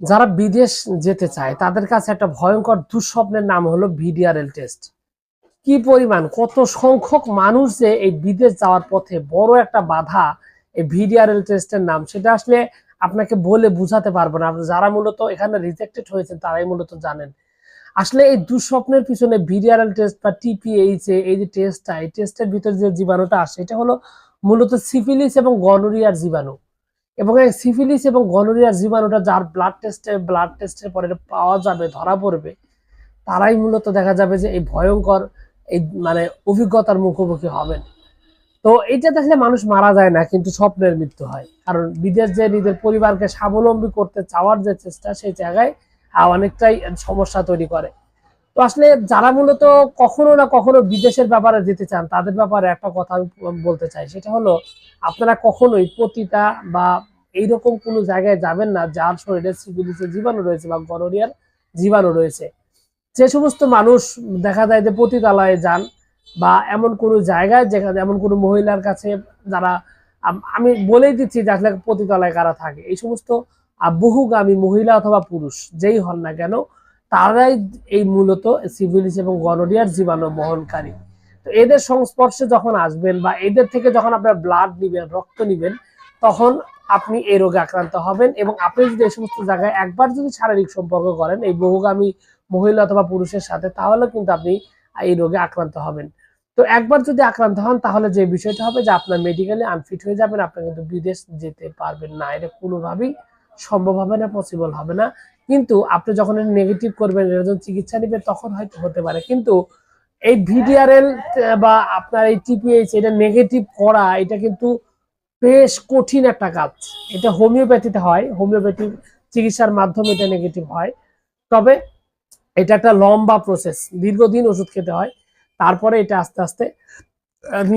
যারা বিদেশ যেতে চায়, তাদের কাছে একটা ভয়ঙ্কর দুঃস্বপ্নের নাম হলো ভিডিআরএল টেস্ট। কি পরিমাণ, কত সংখ্যক মানুষ যে এই বিদেশ যাওয়ার পথে বড় একটা বাধা এই ভিডিআরএল টেস্টের নাম, সেটা আসলে আপনাকে বলে বুঝাতে পারব না। যারা মূলত এখানে রিজেক্টেড হয়েছেন, তারাই মূলত জানেন। আসলে এই দুঃস্বপ্নের পিছনে ভিডিআরএল টেস্ট বা টিপিএইচ এই যে টেস্টটা, এই টেস্টের ভিতরে যে জীবাণুটা আসে, এটা হলো মূলত সিফিলিস এবং গনোরিয়ার জীবাণু। এবং এই সিফিলিস এবং গনোরিয়ার জীবাণুটা যার ব্লাড টেস্টে ব্লাড টেস্টের পরে পাওয়া যাবে, ধরা পড়বে, তারাই মূলত দেখা যাবে যে এই ভয়ঙ্কর এই মানে অভিজ্ঞতার মুখোমুখি হবেন। তো এটা দেখলে মানুষ মারা যায় না, কিন্তু স্বপ্নের মৃত্যু হয়। কারণ বিদেশ যে নিজের পরিবারকে স্বাবলম্বী করতে চাওয়ার যে চেষ্টা, সেই জায়গায় অনেকটাই সমস্যা তৈরি করে। তো আসলে যারা মূলত কখনো না কখনো বিদেশের ব্যাপারে যেতে চান, তাদের ব্যাপারে একটা কথা আমি বলতে চাই, সেটা হলো, আপনারা কখনোই পতিতা বা এইরকম কোনো জায়গায় যাবেন না, যার শরীরে সিভিলিসের জীবাণু রয়েছে বা গনোরিয়ার জীবাণু রয়েছে। যে সমস্ত মানুষ দেখা যায় যে পতিতালয়ে যান বা এমন কোনো জায়গায় যেখানে এমন কোনো মহিলার কাছে যারা, আমি বলেই দিচ্ছি যে আসলে পতিতালয়ে কারা থাকে। এই সমস্ত বহুগামী মহিলা অথবা পুরুষ, যেই হন না কেন, তারাই এই মূলত সিভিলিস এবং গনোরিয়ার জীবাণু বহনকারী। তো এদের সংস্পর্শে যখন আসবেন বা এদের থেকে যখন আপনার ব্লাড নিবেন, রক্ত নিবেন, তখন আপনি এই রোগে আক্রান্ত হবেন এবং আপনি যদি এই সমস্ত জায়গায় একবার যদি শারীরিক সম্পর্ক করেন, এই বহুগামী মহিলা অথবা পুরুষের সাথে, তাহলে কিন্তু আপনি এই রোগে আক্রান্ত হবেন। তো একবার যদি আক্রান্ত হন, তাহলে যে বিষয়টা হবে যে আপনার মেডিকেলি আনফিট হয়ে যাবেন আপনি কিন্তু বিদেশ যেতে পারবেন না। এটা কোনোভাবেই সম্ভব হবে না পসিবল হবে না। কিন্তু আপনি যখন নেগেটিভ করবেন জন্য চিকিৎসা নেবেন, তখন হয়তো হতে পারে। কিন্তু এই ভিডিআরএল বা আপনার এই টিপিএইচ এটা নেগেটিভ করা, এটা কিন্তু বেশ কঠিন একটা কাজ। এটা হোমিওপ্যাথিতে হয়, হোমিওপ্যাথি চিকিৎসার মাধ্যমে এটা নেগেটিভ হয়। তবে এটা একটা লম্বা প্রসেস দীর্ঘদিন ওষুধ খেতে হয়, তারপরে এটা আস্তে আস্তে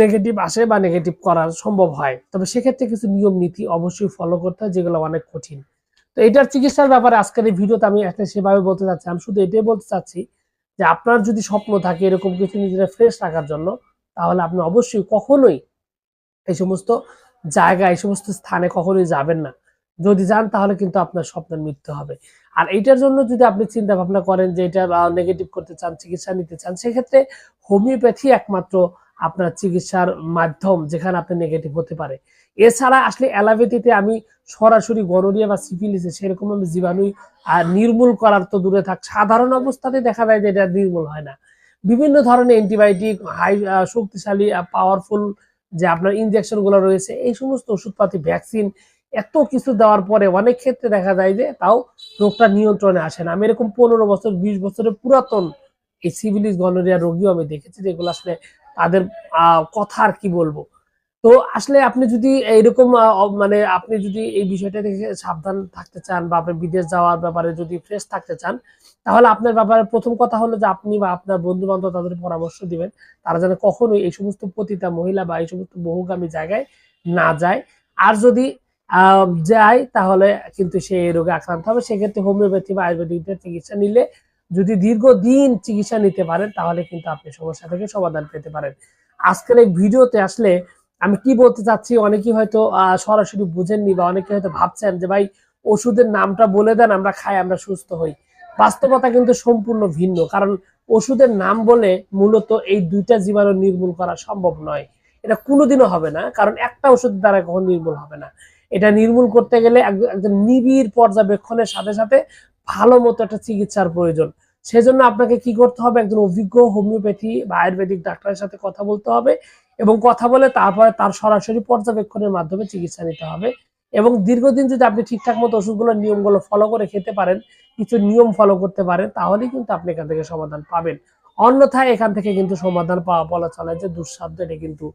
নেগেটিভ আসে বা নেগেটিভ করা সম্ভব হয়। তবে সেক্ষেত্রে কিছু নিয়ম, নীতি অবশ্যই ফলো করতে হয়, যেগুলো অনেক কঠিন। তো এটার চিকিৎসার ব্যাপারে আজকের এই ভিডিওতে আমি একটা সেভাবে বলতে চাচ্ছি, আমি শুধু এটাই বলতে চাচ্ছি যে আপনার যদি স্বপ্ন থাকে এরকম কিছু নিজেরা ফ্রেশ রাখার জন্য, তাহলে আপনি অবশ্যই কখনোই এই সমস্ত জায়গা এই সমস্ত স্থানে কখনোই যাবেন না। যদি যান, তাহলে কিন্তু আপনার স্বপ্নের মৃত্যু হবে। আর এইটার জন্য যদি আপনি চিন্তা ভাবনা করেন যে এটা নেগেটিভ করতে চান, চিকিৎসা নিতে চান, সেক্ষেত্রে হোমিওপ্যাথি একমাত্র আপনার চিকিৎসার মাধ্যম যেখানে আপনি নেগেটিভ হতে পারে। এছাড়া আসলে অ্যালোপ্যাথিতে আমি সরাসরি গনোরিয়া বা সিফিলিসে সেরকম আমি জীবাণু আর নির্মূল করার তো দূরে থাক, সাধারণ অবস্থাতে দেখা যায় যে এটা নির্মূল হয় না। বিভিন্ন ধরনের অ্যান্টিবায়োটিক, হাই শক্তিশালী পাওয়ারফুল যে আপনার ইনজেকশনগুলো রয়েছে, এই সমস্ত ওষুধপাতি ভ্যাকসিন এত কিছু দেওয়ার পরে অনেক ক্ষেত্রে দেখা যায় যে তাও রোগটা নিয়ন্ত্রণে আসে না। আমি এরকম পনেরো বছর, বিশ বছরের পুরাতন এই সিভিলিস গনোরিয়া রোগীও আমি দেখেছি, যেগুলো আসলে তাদের কথা আর কি বলব? তো আসলে আপনি যদি এইরকম মানে আপনি যদি এই বিষয়টা থেকে সাবধান থাকতে চান বা আপনি বিদেশ যাওয়ার ব্যাপারে যদি ফ্রেশ থাকতে চান, তাহলে আপনার ব্যাপারে প্রথম কথা হলো যে আপনি বা আপনার বন্ধু বান্ধব তাদের পরামর্শ দিবেন। তারা যেন কখনোই এই সমস্ত পতিতা মহিলা বা এই সমস্ত বহুগামী জায়গায় না যায়। আর যদি যায়, তাহলে কিন্তু সে এই রোগে আক্রান্ত হবে। সেক্ষেত্রে হোমিওপ্যাথি বা আয়ুর্বেদিকদের চিকিৎসা নিলে যদি দীর্ঘদিন চিকিৎসা নিতে পারেন, তাহলে কিন্তু আপনি সমস্যা থেকে সমাধান পেতে পারেন। আজকের এই ভিডিওতে আসলে আমি কি বলতে চাচ্ছি, অনেকেই হয়তো সরাসরি বুঝেননি বা অনেকে হয়তো ভাবছেন যে, ভাই, ওষুধের নামটা বলে দেন, আমরা খাই, আমরা সুস্থ হই। বাস্তবতা কিন্তু সম্পূর্ণ ভিন্ন, কারণ ওষুধের নাম বলে মূলত এই দুইটা জীবাণু নির্মূল করা সম্ভব নয়। এটা কোনোদিনও হবে না, কারণ একটা ওষুধ দ্বারা কখন নির্মূল হবে না। এটা নির্মূল করতে গেলে এক- একজন নিবিড় পর্যবেক্ষণের সাথে সাথে ভালো মতো একটা চিকিৎসার প্রয়োজন। সেজন্য আপনাকে কি করতে হবে? একজন অভিজ্ঞ হোমিওপ্যাথি বা আয়ুর্বেদিক ডাক্তারের সাথে কথা বলতে হবে এবং কথা বলে তারপরে তার সরাসরি পর্যবেক্ষণের মাধ্যমে চিকিৎসা নিতে হবে এবং দীর্ঘদিন যদি আপনি ঠিকঠাক মতো ওষুধগুলো, নিয়মগুলো ফলো করে খেতে পারেন, কিছু নিয়ম ফলো করতে পারেন, তাহলেই কিন্তু আপনি এখান থেকে সমাধান পাবেন। অন্যথায় এখান থেকে কিন্তু সমাধান পাওয়া বলা চলে যে দুঃসাধ্য, এটা কিন্তু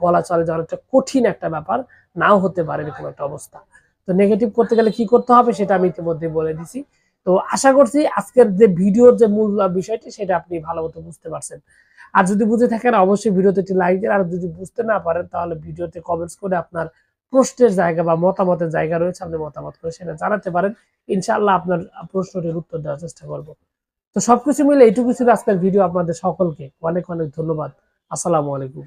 বলা চলে যে অনেকটা কঠিন একটা ব্যাপার, নাও হতে পারে এরকম একটা অবস্থা। তো নেগেটিভ করতে গেলে কি করতে হবে? সেটা আমি ইতিমধ্যে বলে দিছি। তো আশা করছি আজকের যে ভিডিওর যে মূল বিষয়টি, সেটা আপনি ভালো মতো বুঝতে পারছেন। আর যদি বুঝে থাকেন, অবশ্যই ভিডিওতে একটি লাইক দিন। আর যদি বুঝতে না পারেন, তাহলে ভিডিওতে কমেন্টস করে আপনার প্রশ্নের জায়গা বা মতামতের জায়গা রয়েছে, আপনি মতামত করে সেটা জানাতে পারেন। ইনশাআল্লাহ আপনার প্রশ্নটির উত্তর দেওয়ার চেষ্টা করব। তো সবকিছু মিলে এইটুকু ছিল আজকের ভিডিও আপনাদের সকলকে। অনেক অনেক ধন্যবাদ। আসসালামু আলাইকুম।